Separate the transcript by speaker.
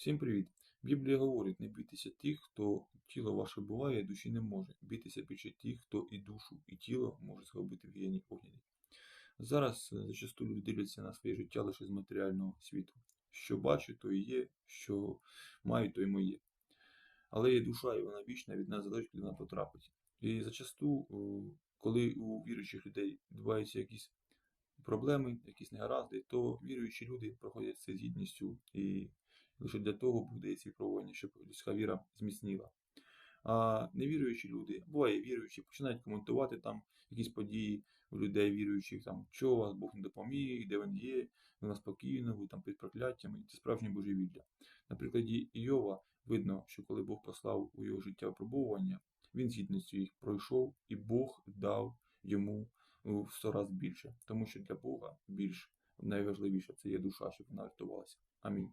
Speaker 1: Всім привіт! Біблія говорить, не бійтеся тих, хто тіло ваше буває, душі не може. Бійтеся більше тих, хто і душу, і тіло може згубити в гієні огняні. Зараз е, зачасту люди дивляться на своє життя лише з матеріального світу. Що бачу, то і є, що маю, то й моє. Але є душа, і вона вічна, від нас залежить, куди вона потрапить. І зачасту, е, коли у віруючих людей відбуваються якісь проблеми, якісь негаразди, то віруючі люди проходять це з гідністю і лише для того буде ці випробування, щоб людська віра зміцніла. А невіруючі люди, буває віруючі, починають коментувати там якісь події у людей віруючих, там, що вас Бог не допоміг, де він є, ви спокійно, ви там під прокляттями, це справжнє божевілля. На прикладі Іова видно, що коли Бог послав у його життя випробування, він з їх пройшов, і Бог дав йому в сто разів більше. Тому що для Бога більш найважливіше це є душа, щоб вона рятувалася. Амінь.